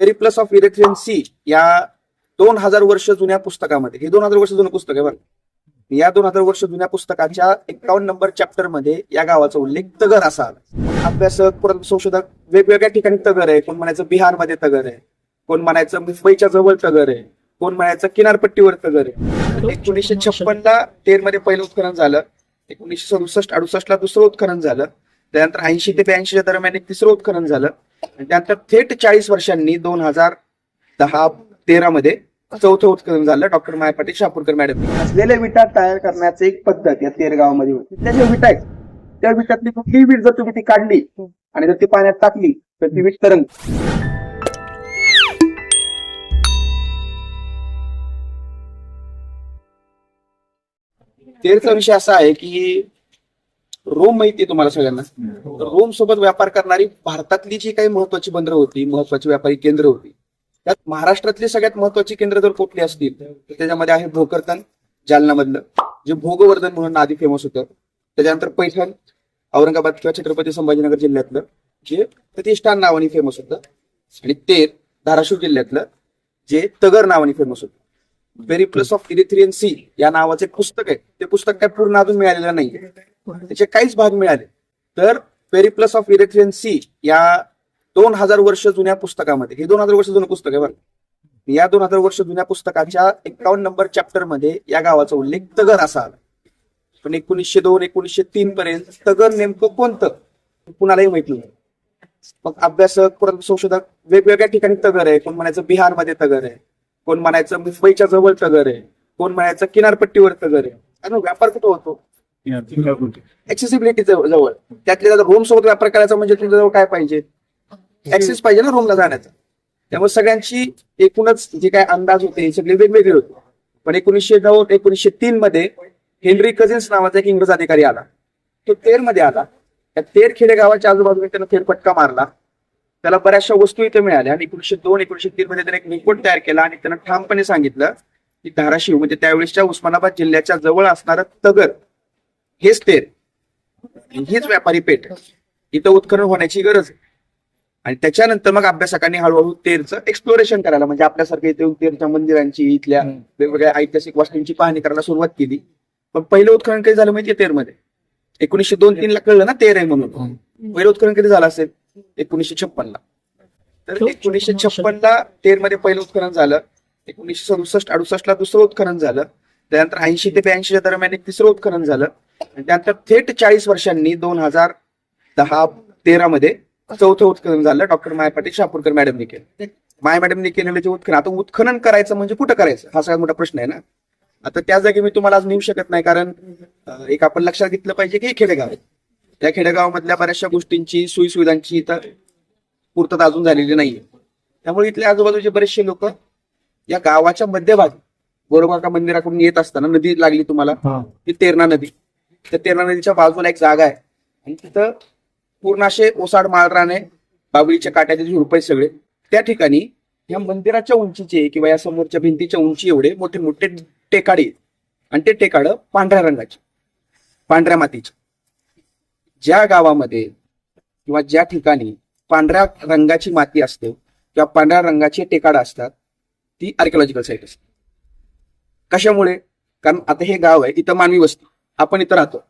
Periplus of इरेथ्रियन C या दोन हजार वर्ष जुन्या पुस्तकामध्ये हे दोन हजार वर्ष जुनं पुस्तक आहे बरं या दोन हजार वर्ष जुन्या पुस्तकाच्या एकावन्न नंबर चॅप्टरमध्ये या गावाचा उल्लेख तगर असा आला. अभ्यासक परत संशोधक वेगवेगळ्या ठिकाणी तगर आहे. कोण म्हणायचं बिहारमध्ये तगर आहे. कोण म्हणायचं मुंबईच्या जवळ तगर आहे. कोण म्हणायचं किनारपट्टीवर तगर आहे. एकोणीसशे छप्पन ला तेरमध्ये पहिलं उत्खनन झालं. एकोणीसशे सदुसष्ट अडुसष्ट ला दुसरं उत्खनन झालं. त्यानंतर ऐंशी ते ब्याऐंशीच्या दरम्यान एक तिसरं उत्खनन झालं. आणि त्यानंतर थेट चाळीस वर्षांनी दोन हजार दहा तेरा मध्ये चौथं उत्खनन झालं डॉक्टर माया पाटील शापूरकर मॅडम. असलेल्या विटा तयार करण्याची एक पद्धत या तेर गावामध्ये होती. त्या ज्या विटा आहेत त्या विटातली कुठलीही वीट जर तुम्ही ती काढली आणि जर ती पाण्यात टाकली तर ती वीट तरंग. तेरचा विषय असा आहे की रोम माहिती आहे तुम्हाला सगळ्यांना? तर रोम सोबत व्यापार करणारी भारतातली जी काही महत्वाची बंदरं होती महत्वाची व्यापारी केंद्र होती त्यात महाराष्ट्रातली सगळ्यात महत्वाची केंद्र जर कुठली असतील तर त्याच्यामध्ये आहे भोकरतन जालनामधलं जे भोगवर्धन म्हणून आधी फेमस होतं. त्याच्यानंतर पैठण औरंगाबाद किंवा छत्रपती संभाजीनगर जिल्ह्यातलं जे प्रतिष्ठान नावाने फेमस होतं. आणि तेर धाराशिव जिल्ह्यातलं जे तगर नावाने फेमस होतं. Periplus of Erythraean Sea या नावाचं एक पुस्तक आहे. ते पुस्तक काय पूर्ण अजून मिळालेलं नाही त्याचे काहीच भाग मिळाले. तर Periplus plus of Erythraean Sea या दोन हजार वर्ष जुन्या पुस्तकामध्ये हे दोन हजार वर्ष जुनं पुस्तक आहे बरं या दोन हजार वर्ष जुन्या पुस्तकाच्या एकावन्न नंबर चॅप्टरमध्ये या गावाचा उल्लेख तगर असा आला. पण एकोणीसशे दोन एकोणीसशे तीन पर्यंत तगर नेमकं कोणतं? कुणालाही माहीत नाही मग अभ्यासक परत संशोधक वेगवेगळ्या ठिकाणी तगर आहे. कोण म्हणायचं बिहारमध्ये तगर आहे. कोण म्हणायचं मुंबईच्या जवळ तगर आहे. कोण म्हणायचं किनारपट्टीवर तगर आहे. आणि व्यापार कुठं होतो? एक्सेसिबिलिटी जवळ. त्यातल्या रोम सोबत व्यापार करायचा म्हणजे तुमच्या जवळ काय पाहिजे? ऍक्सेस पाहिजे ना रोमला जाण्याचा. त्यामुळे सगळ्यांची एकूणच जे काय अंदाज होते हे सगळे वेगवेगळे होते. पण एकोणीसशे नऊ एकोणीसशे तीन मध्ये हेनरी कझिन्स नावाचा एक इंग्रज अधिकारी आला. तो तेरमध्ये आला. त्या तेर खेडेगावाच्या आजूबाजूने त्यानं फेरफटका मारला. त्याला बऱ्याचशा वस्तू इथे मिळाल्या. आणि एकोणीसशे दोन एकोणीसशे तीन मध्ये त्याने एक रिपोर्ट तयार केला आणि त्यानं ठामपणे सांगितलं की धाराशिव म्हणजे त्यावेळेसच्या उस्मानाबाद जिल्ह्याच्या जवळ असणारं तगर हेच तेर आणि हीच व्यापारी पेठ. इथं उत्खनन होण्याची गरज आहे. आणि त्याच्यानंतर मग अभ्यासकांनी हळूहळू तेरचं एक्सप्लोरेशन करायला म्हणजे आपल्यासारखं इथे तेरच्या मंदिरांची इथल्या वेगवेगळ्या ऐतिहासिक वास्तूंची पाहणी करायला सुरुवात केली. पण पहिलं उत्खनन कधी झालं माहितीये तेरमध्ये एकोणीसशे दोन तीन ला कळलं ना तेर आहे म्हणून. पहिलं उत्खनन कधी झालं असेल? एकोणीसशे छप्पन ला तर एकोणीसशे छप्पन ला तेरमध्ये पहिलं उत्खनन झालं. एकोणीसशे सदुसष्ट अडुसष्ट ला दुसरं उत्खनन झालं. त्यानंतर ऐंशी ते ब्याऐंशीच्या दरम्यान एक तिसरं उत्खनन झालं. आणि त्यानंतर थेट चाळीस वर्षांनी दोन हजार दहा तेरा मध्ये चौथं उत्खनन झालं. डॉक्टर माया पाटील शापूरकर मॅडमनी केलं. माया मॅडमनी केलेलं जे उत्खनन आता उत्खनन करायचं म्हणजे कुठं करायचं? हा सगळ्यात मोठा प्रश्न आहे ना. आता त्या जागी मी तुम्हाला आज नेऊ शकत नाही कारण एक आपण लक्षात घेतलं पाहिजे की हे खेडेगाव आहे. त्या खेडेगावामधल्या बऱ्याचशा गोष्टींची सोयी सुविधांची इथं पूर्तता अजून झालेली नाहीये. त्यामुळे इथले आजूबाजूचे बरेचसे लोक या गावाच्या मध्यभागी गोरबाका मंदिराकडून येत असताना नदी लागली तुम्हाला ती तेरणा नदी. त्या तेरणा नदीच्या बाजूला एक जागा आहे. आणि तिथं पूर्ण असे ओसाड माळराने बाबळीच्या काट्याचे झुडपं सगळे. त्या ठिकाणी या मंदिराच्या उंचीचे किंवा या समोरच्या भिंतीच्या उंची एवढे मोठे मोठे टेकाडे आहेत. आणि ते टेकाड पांढऱ्या रंगाचे पांढऱ्या मातीचे. ज्या गावामध्ये किंवा ज्या ठिकाणी पांढऱ्या रंगाची माती असते किंवा पांढऱ्या रंगाची टेकाडं असतात ती आर्किओलॉजिकल साईट असते. कशामुळे? कारण आता हे गाव आहे इथं मानवी वस्ती. आपण इथं राहतो.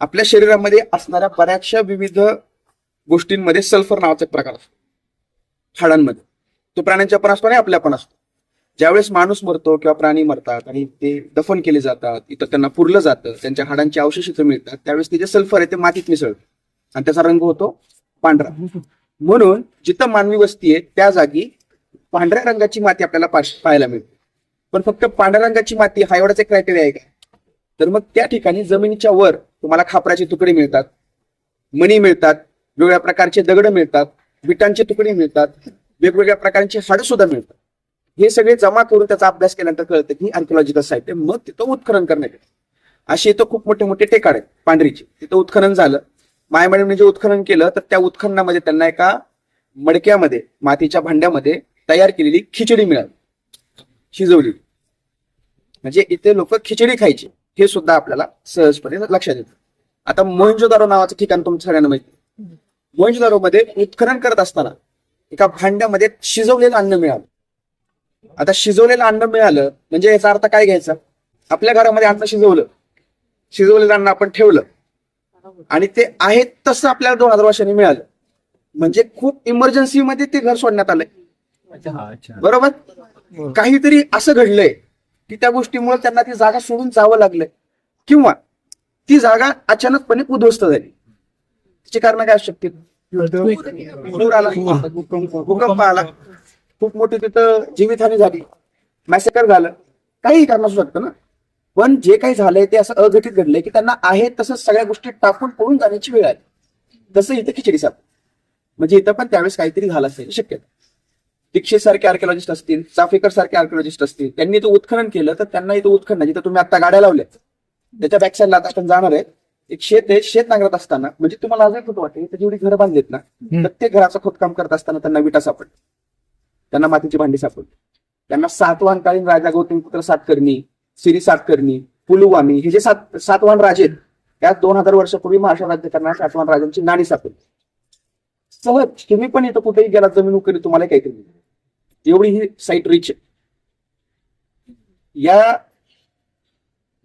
आपल्या शरीरामध्ये असणाऱ्या बऱ्याचशा विविध गोष्टींमध्ये सल्फर नावाचा एक प्रकार असतो. हाडांमध्ये. तो प्राण्यांच्या पण असतो आणि आपल्या पण असतो. ज्यावेळेस माणूस मरतो किंवा प्राणी मरतात आणि ते दफन केले जातात इथं त्यांना पुरलं जातं त्यांच्या हाडांची अवशेष इथं मिळतात त्यावेळेस ते जे सल्फर आहे ते मातीत मिसळतं. आणि त्याचा रंग होतो पांढरा. म्हणून जिथं मानवी वस्ती आहे त्या जागी पांढऱ्या रंगाची माती आपल्याला पाहायला मिळते. पण फक्त पांढऱ्या रंगाची माती हा एवढाच एक क्रायटेरिया आहे का? तर मग त्या ठिकाणी जमिनीच्या वर तुम्हाला खापराचे तुकडे मिळतात मणी मिळतात वेगवेगळ्या प्रकारचे दगड मिळतात विटांचे तुकडे मिळतात वेगवेगळ्या प्रकारचे हाडं सुद्धा मिळतात. हे सगळे जमा करून त्याचा अभ्यास केल्यानंतर कळतं की आर्किओलॉजिकल साईट आहे. मग तिथं उत्खनन करण्यात येतं. असे इथं खूप मोठे मोठे टेकाड आहेत पांढरीचे. तिथं उत्खनन झालं. माया मॅडमने जे उत्खनन केलं तर त्या उत्खननामध्ये त्यांना एका मडक्यामध्ये मातीच्या भांड्यामध्ये तयार केलेली खिचडी मिळाली. शिजवली. म्हणजे इथे लोक खिचडी खायची हे सुद्धा आपल्याला सहजपणे लक्षात येतं. आता मोहनजोदारो नावाचं ठिकाण तुमचं सगळ्यांना माहिती मोहनजोदारो मध्ये उत्खनन करत असताना एका भांड्यामध्ये शिजवलेलं अन्न मिळालं. आता शिजवलेलं अन्न मिळालं म्हणजे याचा अर्थ काय घ्यायचा? आपल्या घरामध्ये अन्न शिजवलं. शिजवलेलं अन्न आपण ठेवलं. आणि ते आहे तसं आपल्याला दोन हजार वर्षांनी मिळालं. म्हणजे खूप इमर्जन्सी मध्ये ते घर सोडण्यात आलंय. बरोबर? काहीतरी असं घडलंय की त्या गोष्टीमुळे त्यांना ती जागा सोडून जावं लागलंय. किंवा ती जागा अचानकपणे उद्ध्वस्त झाली. तिची कारण काय असू शकतील? पूर आला. भूकंप आला. खूप मोठी तिथं जीवितहानी झाली. मॅसेकर झालं. काही कारण असू शकतं ना. पण जे काही झालंय ते असं अघटित घडलंय की त्यांना आहे तसं सगळ्या गोष्टी टाकून पळून जाण्याची वेळ आली. तसं इथं खिचडी साप. म्हणजे इथं पण त्यावेळेस काहीतरी झालं असेल. शक्यता दीक्षित सारखे आर्किओलॉजिस्ट असतील चाफेकर सारखे आर्किओलॉजिस्ट असतील त्यांनी इथं उत्खनन केलं तर त्यांना इथं उत्खनन जिथं तुम्ही आता गाड्या लावल्या त्याच्या बॅक साईडला आता आपण जाणार आहे. एक शेत आहे शेत नांगरत असताना म्हणजे तुम्हाला आजही होत वाटेल तर जेवढी घरं बांधलीत ना प्रत्येक घराचं खोदकाम करत असताना त्यांना विटा सापडली त्यांना मातीची भांडी सापडली त्यांना सातवाहनकालीन राजा गौतमीपुत्र सातकर्णी सिरी सातकर्णी पुलवामी हे जे सात सातवाहन राजे आहेत त्या दोन हजार वर्षापूर्वी महाराष्ट्र राज्य करणाऱ्या सातवाहन राजांची नाणी सापडली. सहज तुम्ही पण इथं कुठेही गेला जमीन उकरी तुम्हाला काही मिळेल. एवढी ही साईट रिच आहे. या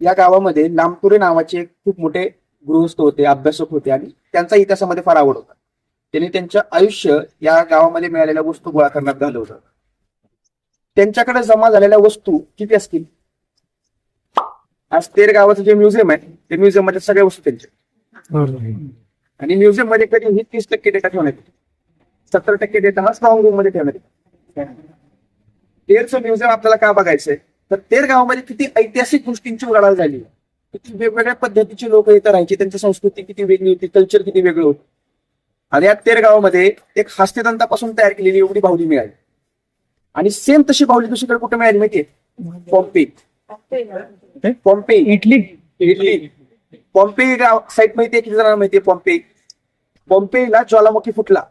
या गावामध्ये नामपुरे नावाचे एक खूप मोठे गृहस्थ होते अभ्यासक होते आणि त्यांचा इतिहासामध्ये फार आवड होता. त्यांनी त्यांचं आयुष्य या गावामध्ये मिळालेल्या वस्तू गोळा करण्यात घालवलं त्यांच्याकडे जमा झालेल्या वस्तू किती असतील? आज तेर गावाचं जे म्युझियम आहे ते म्युझियममध्ये सगळ्या वस्तू त्यांच्या. आणि म्युझियममध्ये कधी ही तीस टक्के डेटा ठेवण्यात येतो. सत्तर टक्के डेटा हा स्ट्रॉंग रूममध्ये ठेवण्यात येतो. तेरचं म्युझियम आपल्याला का बघायचंय? तर तेर गावामध्ये किती ऐतिहासिक गोष्टींची उलाढाल झाली. किती वेगवेगळ्या पद्धतीची लोक इथं राहायची त्यांची संस्कृती किती वेगळी होती कल्चर किती वेगळं होतं. आणि या तेर गावामध्ये एक हस्तिदंतापासून तयार केलेली एवढी बाहुली मिळाली. आणि सेम तशी बाहुली दुसरीकडे कुठे मिळाली माहितीये? पॉम्पे पॉम्पे इटली. इटली. पॉम्पे गाव साईट माहितीये किती जणांना माहितीये पॉम्पे पॉम्पेला ज्वालामुखी फुटला.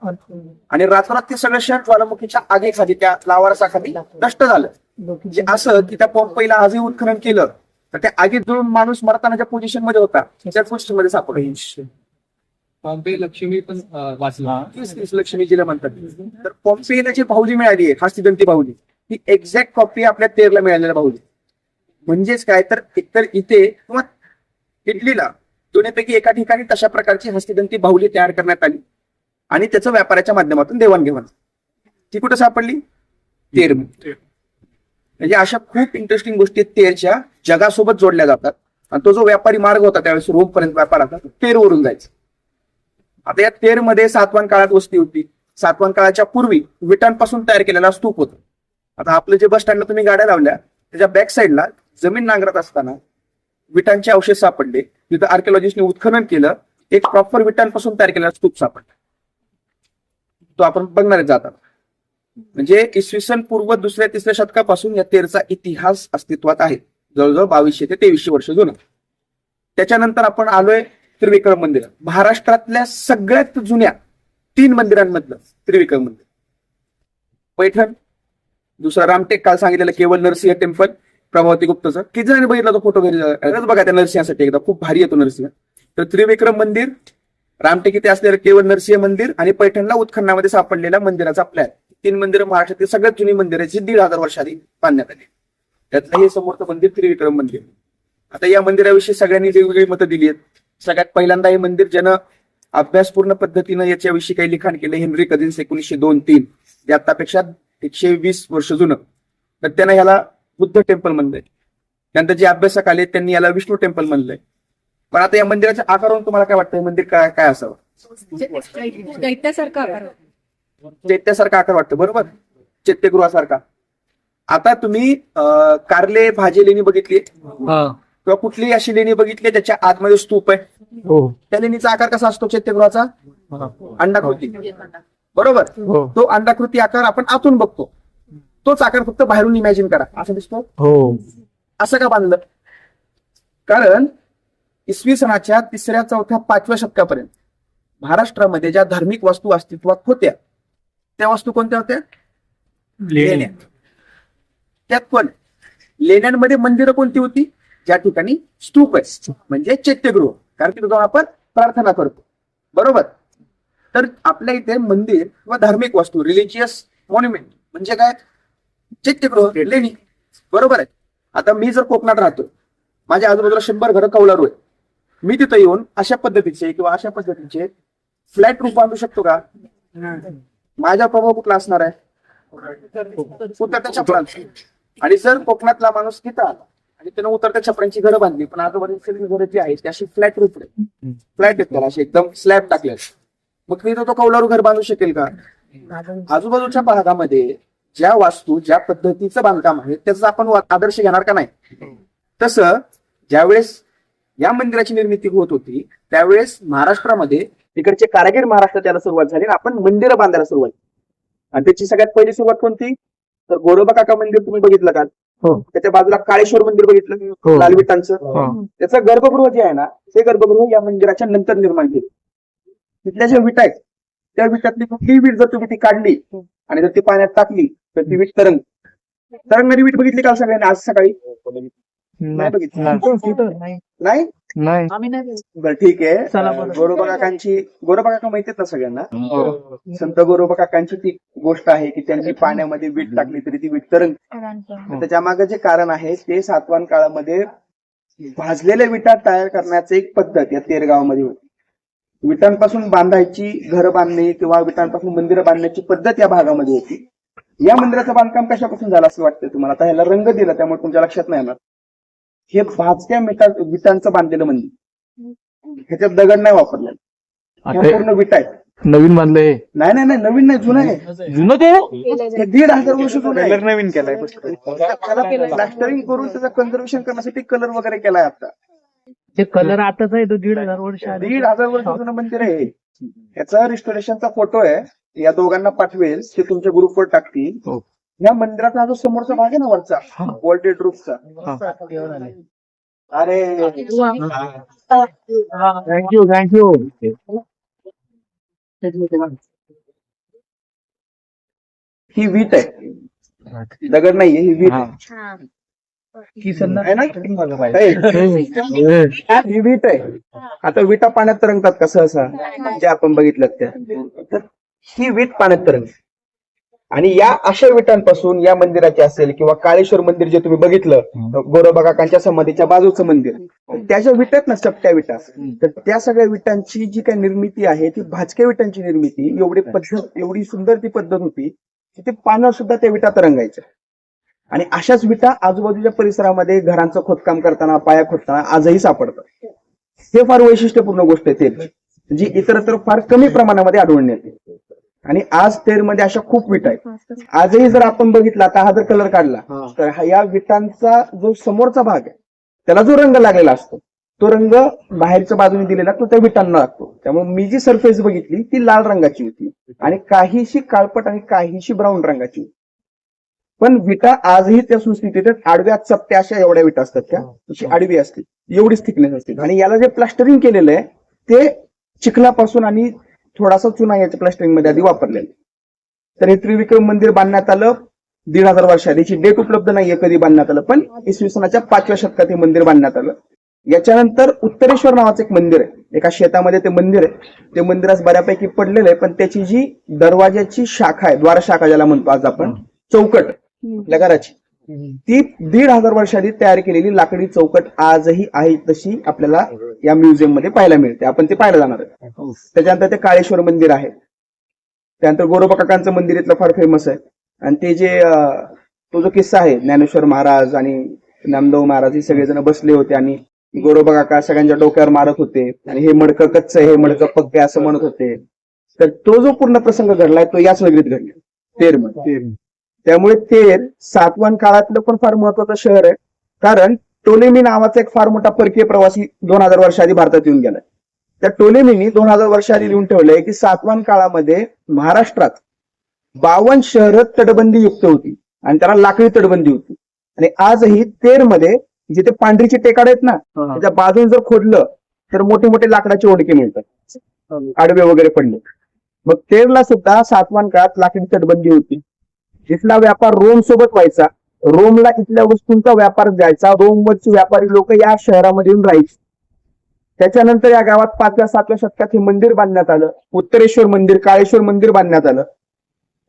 आणि रातोरात ते सगळं शहर ज्वालामुखीच्या आगीखाली त्या लावारसाखाली नष्ट झालं. म्हणजे असं की त्या पॉम्पेला आजही उत्खनन केलं तर त्या आगीत जळून माणूस मरताना ज्या पोझिशनमध्ये होता त्याच पोझिशनमध्ये सापडला बॉम्बे लक्ष्मी पण वाचला. तीस लक्ष्मीजीला म्हणतात. तर पॉम्पेला जी बाहुली मिळाली आहे हस्तिदंती बाहुली ती एक्झॅक्ट कॉपी आपल्या तेरला मिळालेल्या बाहुली म्हणजेच काय? तर एकतर इथे किंवा इटलीला दोन्हीपैकी एका ठिकाणी तशा प्रकारची हस्तिदंती बाहुली तयार करण्यात आली. आणि त्याचं व्यापाराच्या माध्यमातून देवाणघेवाण ती कुठं सापडली? तेर. म्हणजे अशा खूप इंटरेस्टिंग गोष्टी तेरच्या जगासोबत जोडल्या जातात. आणि तो जो व्यापारी मार्ग होता त्यावेळेस रोम पर्यंत व्यापाराचा तो तेरवरून जायचा. आता या तेरमध्ये सातवान काळात वस्ती होती. सातवान काळाच्या पूर्वी विटांपासून तयार केलेला स्तूप होता. आता आपलं जे बस स्टँडला तुम्ही गाड्या लावल्या त्याच्या बॅक साईडला जमीन नांगरत असताना विटांचे अवशेष सापडले. तिथं आर्किओलॉजिस्टने उत्खनन केलं. एक प्रॉपर विटांपासून तयार केलेला स्तूप सापडला. तो आपण बघणार जातात म्हणजे इसवी सन पूर्व दुसऱ्या तिसऱ्या शतकापासून या तेरचा इतिहास अस्तित्वात आहे. जवळजवळ बावीसशे ते तेवीसशे वर्ष जुना. त्याच्यानंतर आपण आलोय त्रिविक्रम मंदिर महाराष्ट्रातल्या सगळ्यात जुन्या तीन मंदिरांमधलं त्रिविक्रम मंदिर. पैठण दुसरं रामटेक काल सांगितलेलं केवळ नरसिंह टेम्पल प्रभावती गुप्तचा. किती जणांनी बघितला तो फोटो घरी? बघा त्या नरसिंहासाठी एकदा खूप भारी येतो नरसिंह. तर त्रिविक्रम मंदिर रामटेक इथे असलेलं केवळ नरसिंह मंदिर आणि पैठणला उत्खननामध्ये सापडलेल्या मंदिराचा प्लॅन तीन मंदिरं महाराष्ट्रातील सगळ्यात जुनी मंदिराची दीड हजार वर्ष आधी बांधण्यात आली. त्यातलं हे समोरचं मंदिर त्रिविक्रम मंदिर. आता या मंदिराविषयी सगळ्यांनी वेगवेगळी मतं दिली आहेत. सगळ्यात पहिल्यांदा हे मंदिर ज्यानं अभ्यासपूर्ण पद्धतीनं याच्याविषयी काही लिखाण केलं हेनरी कझिन्स एकोणीसशे दोन तीन. जे आतापेक्षा एकशे वीस वर्ष जुनं. तर त्यानं ह्याला बुद्ध टेम्पल म्हणलंय त्यानंतर जे अभ्यासक आले त्यांनी याला विष्णू टेम्पल म्हणलंय पण आता या मंदिराच्या आकारावरून तुम्हाला काय वाटतं हे मंदिर काय काय असावं? दैत्यासारखा आकार चैत्यासारखा आकार वाटतं बरोबर? चैत्यगृहासारखा. आता तुम्ही कारले भाजी लेणी बघितली? किंवा कुठलीही अशी लेणी बघितली ज्याच्या आतमध्ये स्तूप आहे? हो. त्या लेणीचा आकार कसा असतो चैत्यगृहाचा? अंडाकृती. बरोबर? हो. तो अंडाकृती आकार आपण आतून बघतो. तोच आकार फक्त बाहेरून इमॅजिन करा. असं दिसतो? हो. असं का बांधलं? कारण इसवी सणाच्या तिसऱ्या चौथ्या पाचव्या शतकापर्यंत महाराष्ट्रामध्ये ज्या धार्मिक वस्तू अस्तित्वात होत्या त्या वस्तू कोणत्या होत्या? लेण्या. त्यात पण लेण्यांमध्ये मंदिरं कोणती होती? ज्या ठिकाणी स्तूप आहे म्हणजे चैत्यगृह. कारण तिथे जाऊन आपण प्रार्थना करतो. बरोबर? तर आपल्या इथे मंदिर किंवा धार्मिक वस्तू रिलिजियस मॉन्युमेंट म्हणजे काय? चैत्यगृह लेणी. बरोबर आहे. आता मी जर कोकणात राहतो माझ्या आजूबाजूला शंभर घरं कौलारू आहेत. मी तिथं येऊन अशा पद्धतीचे किंवा अशा पद्धतीचे फ्लॅट रूप बांधू शकतो का? माझा प्रभाव कुठला असणार आहे? उतरत्या छपरांचा आणि जर कोकणातला माणूस तिथं आला आणि त्यानं उतरत्या छपरांची घरं बांधली पण आजूबाजूची घरं जी आहेत ती अशी फ्लॅट रूप फ्लॅट आहेत त्याला अशी एकदम स्लॅब टाकले मग मी तो कौलारू घर बांधू शकेल का? आजूबाजूच्या भागामध्ये ज्या वास्तू ज्या पद्धतीचं बांधकाम आहे त्याचा आपण आदर्श घेणार का नाही तसं ज्यावेळेस या मंदिराची निर्मिती होत होती त्यावेळेस महाराष्ट्रामध्ये तिकडचे कारागीर महाराष्ट्र त्याला सुरुवात झाली आणि आपण मंदिरं बांधायला सुरुवात केली. आणि त्याची सगळ्यात पहिली सुरुवात कोणती तर गोरोबा काका मंदिर तुम्ही बघितलं का हो. त्याच्या बाजूला काळेश्वर मंदिर बघितलं हो. लाल विटांचं हो. त्याचं गर्भगृह जे आहे ना ते गर्भगृह या मंदिराच्या नंतर निर्माण केले तिथल्या ज्या विटा आहेत त्या विटातली कुठलीही वीट जर तुम्ही ती काढली आणि जर ती पाण्यात टाकली तर ती वीट तरंग. तरंगणारी वीट बघितली का सगळ्यांनी? आज सकाळी? नाही बघितली. नाही. नाही. आम्ही नाही बरं ठीक आहे. गोरोबा काकांची गोरोबा काका माहिती आहेत ना सगळ्यांना? संत गोरोबा काकांची ती गोष्ट आहे की त्यांची पाण्यामध्ये वीट टाकली तरी ती वीट तरंग. त्याच्यामागे जे कारण आहे ते सातवान काळामध्ये भाजलेल्या विटा तयार करण्याची एक पद्धत या तेरगावामध्ये होती. विटांपासून बांधायची घरं बांधणे किंवा विटांपासून मंदिरं बांधण्याची पद्धत या भागामध्ये होती. या मंदिराचं बांधकाम कशापासून झालं असं वाटतं तुम्हाला? आता ह्याला रंग दिला त्यामुळे तुमच्या लक्षात नाही येणार. हे भाजक्या मिटा विटांचं बांधलेलं मंदिर. ह्याच्यात दगड नाही वापरले ह्या आता पूर्ण विटा आहेत. नवीन बांधलंय नाही नाही नाही नवीन नाही जुनं आहे. जुनं ते? हे दीड हजार वर्ष जुनं आहे. नवीन केलाय. त्याला प्लास्टरिंग करून त्याचं कन्झर्वेशन करण्यासाठी कलर वगैरे केलाय आता. ते कलर आताच आहे तो दीड हजार वर्ष आधी दीड हजार वर्ष जुनं मंदिर आहे. याचा रिस्टोरेशनचा फोटो आहे. या दोघांना पाठवेल. ते तुमच्या ग्रुपवर टाकतील. हो. या मंदिराचा जो समोरचा भाग आहे ना वरचा हा. वॉल्टेड रूफचा अरे. थँक्यू थँक्यू ही वीट आहे. दगड नाहीये ही वीट ही वीट आहे. आता विटा पाण्यात तरंगतात का सहसा जे आपण बघितलं त्या. तर ही वीट पाण्यात तरंग आणि या अशा विटांपासून या मंदिराचे असेल किंवा काळेश्वर मंदिर जे तुम्ही बघितलं गोरोबा काकांच्या समाधीच्या बाजूचं मंदिर त्या ज्या विटा आहेत ना चपट्या विटा तर त्या सगळ्या विटांची जी काही निर्मिती आहे ती भाजक्या विटांची निर्मिती एवढी पद्धत एवढी सुंदर ती पद्धत होती की ते पानं सुद्धा त्या विटा तरंगायच्या आणि अशाच विटा आजूबाजूच्या परिसरामध्ये घरांचं खोदकाम करताना पाया खोदताना आजही सापडतात. हे फार वैशिष्ट्यपूर्ण गोष्ट आहे तेल जी इतरत्र फार कमी प्रमाणामध्ये आढळून येते. आणि आज तेलमध्ये अशा खूप विटा आहेत. आजही जर आपण बघितला आता हा जर कलर काढला तर हा- या विटांचा जो समोरचा भाग आहे त्याला जो रंग लागलेला असतो तो रंग बाहेरच्या बाजूने दिलेला तो त्या विटांना लागतो. त्यामुळे मी जी सरफेस बघितली ती लाल रंगाची होती. आणि काहीशी काळपट आणि काहीशी ब्राऊन रंगाची होती. पण विटा आजही त्या सुस्थितीत. आडव्या चपट्या अशा एवढ्या विटा असतात त्या. तशी आडवी असते एवढीच थिकनेस असते आणि याला जे प्लास्टरिंग केलेलं आहे ते चिखलापासून आणि थोडासा चुना याच्या प्लास्टरिंगमध्ये आधी वापरलेलं आहे. तर हे त्रिविक्रम मंदिर बांधण्यात आलं. दीड हजार वर्ष आधीची डेट उपलब्ध नाहीये कधी बांधण्यात आलं पण इसवी सनाच्या पाचव्या शतकात हे मंदिर बांधण्यात आलं. याच्यानंतर उत्तरेश्वर नावाचं एक मंदिर आहे. एका शेतामध्ये ते मंदिर आहे. ते मंदिरास बऱ्यापैकी पडलेलं आहे पण त्याची जी दरवाजाची शाखा आहे द्वार शाखा ज्याला म्हणतो आज आपण चौकट आपल्या घराची. ती दीड हजार वर्ष आधी तयार केलेली लाकडी चौकट आजही आहे तशी आपल्याला या म्युझियममध्ये पाहायला मिळते. आपण ते पाहायला जाणार आहे त्याच्यानंतर ते काळेश्वर मंदिर आहे. त्यानंतर गोरोबा काकांचं मंदिर इथलं फार फेमस आहे. आणि ते जे तो जो किस्सा आहे ज्ञानेश्वर महाराज आणि नामदेव महाराज हे सगळेजण बसले होते आणि गोरोबा काका सगळ्यांच्या डोक्यावर मारत होते. आणि हे मडकं कच्च हे मडकं पक्के असं म्हणत होते. तर तो जो पूर्ण प्रसंग घडलाय तो याच नगरीत घडला. तेरमध्ये त्यामुळे तेर सातवान काळातलं पण फार महत्वाचं शहर आहे. कारण टोलेमी नावाचा एक फार मोठा परकीय प्रवासी दोन हजार वर्ष आधी भारतात येऊन गेलाय त्या टोलेमीनी दोन हजार वर्ष आधी लिहून ठेवलंय की सातवान काळामध्ये महाराष्ट्रात बावन्न शहरं तटबंदी युक्त होती आणि त्याला लाकडी तटबंदी होती. आणि आजही तेरमध्ये जिथे पांढरीचे टेकाड आहेत ना त्याच्या बाजून जर खोदलं तर मोठे मोठे लाकडाचे ओढके मिळतात. आडवे वगैरे पडले. मग तेरला सुद्धा सातवान काळात लाकडी तटबंदी होती. इथला व्यापार रोम सोबत व्हायचा रोमला इथल्या वस्तूंचा व्यापार जायचा रोमवरची व्यापारी लोक या शहरामध्ये येऊन राहायचे. त्याच्यानंतर या गावात पाचव्या सातव्या शतकात हे मंदिर बांधण्यात आलं उत्तरेश्वर मंदिर काळेश्वर मंदिर बांधण्यात आलं.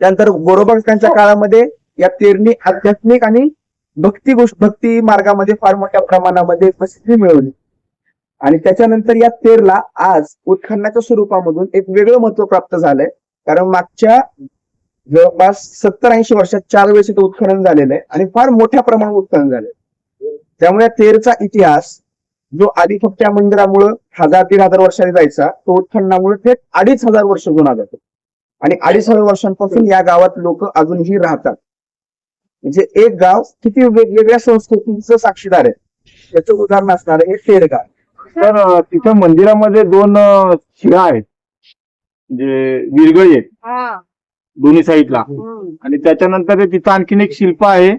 त्यानंतर गोरोबांच्या काळामध्ये या तेरणी आध्यात्मिक आणि भक्ती गोष्ट भक्ती मार्गामध्ये फार मोठ्या प्रमाणामध्ये प्रसिद्धी मिळवली. आणि त्याच्यानंतर या तेरला आज उत्खननाच्या स्वरूपामधून एक वेगळं महत्त्व प्राप्त झालंय. कारण मागच्या जवळपास सत्तर ऐंशी वर्षात चार वेळेस इथं उत्खनन झालेलं आहे आणि फार मोठ्या प्रमाणात उत्खनन झालंय त्यामुळे तेरचा इतिहास जो आधी फक्त या मंदिरामुळं हजार तीन हजार वर्षांनी जायचा तो उत्खननामुळे थेट अडीच हजार वर्ष जुना जातो. आणि अडीच हजार वर्षांपासून या गावात लोक अजूनही राहतात. म्हणजे एक गाव किती वेगवेगळ्या संस्कृतीचं साक्षीदार आहे. याचं उदाहरण असणार आहे हे तेर गाव. तर तिथं मंदिरामध्ये दोन शिळा आहेत. जे विरगळी आहेत. हा. दोन्ही साईडला. आणि त्याच्यानंतर ते तिथं आणखीन एक शिल्प आहे.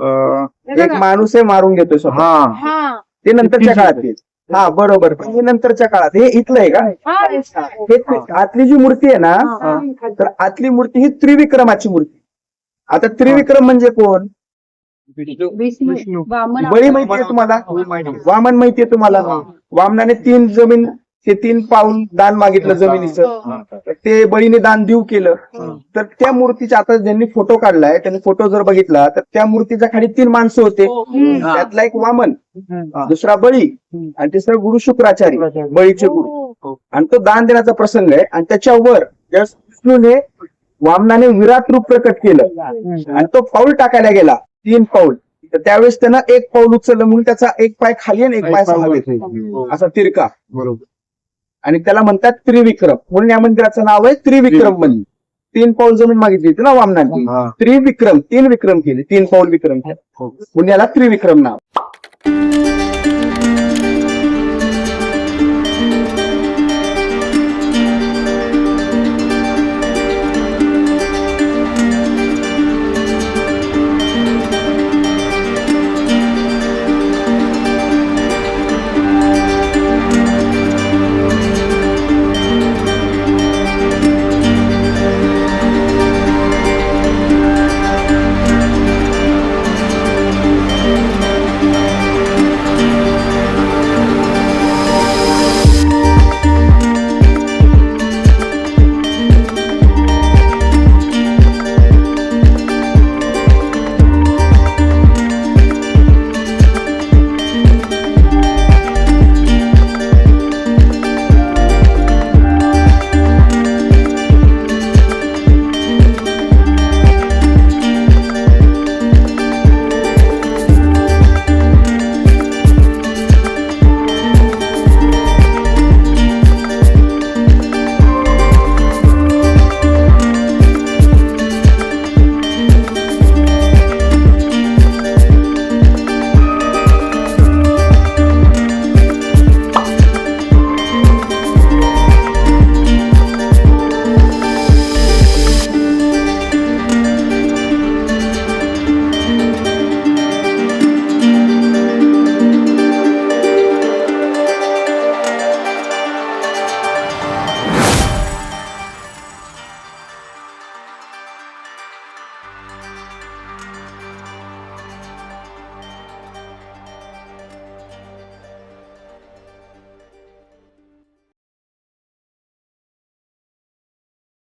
अं, एक माणूस आहे मारून घेतोय स्वतः. हा. हा. ते नंतरच्या काळात आहे. हा बरोबर. पण हे नंतरच्या काळात. हे इथलं आहे का? हा हे त्रि- आतली जी मूर्ती आहे ना तर आतली मूर्ती ही त्रिविक्रमाची मूर्ती आता त्रिविक्रम म्हणजे कोण? विष्णू. वामन बळी माहितीये तुम्हाला? वामन माहितीये तुम्हाला? वामनाने तीन जमीन ते तीन पाऊल दान मागितलं जमिनीचं. तर ते बळीने दान देऊ केलं. तर त्या मूर्तीचा आता ज्यांनी फोटो काढलाय त्यांनी फोटो जर बघितला तर त्या मूर्तीच्या खाली तीन माणसं होते. त्यातला एक वामन दुसरा बळी आणि तिसरा गुरु शुक्राचारी बळीचे गुरु. आणि तो दान देण्याचा प्रसंग आहे. आणि त्याच्यावर ज्या विष्णूने वामनाने विराट रूप प्रकट केलं. आणि तो पाऊल टाकायला गेला. तीन पाऊल. तर त्यावेळेस त्यानं एक पाऊल उचललं म्हणून त्याचा एक पाय खाली आणि एक पाय हवेत असा तिरका. बरोबर. आणि त्याला म्हणतात त्रिविक्रम. म्हणून या मंदिराचं नाव आहे त्रिविक्रम मंदिर. तीन पाऊल जमीन मागितली होती ना वामनाने. हा. त्रिविक्रम तीन विक्रम केले तीन पाऊल विक्रम केले. म्हणून याला त्रिविक्रम नाव.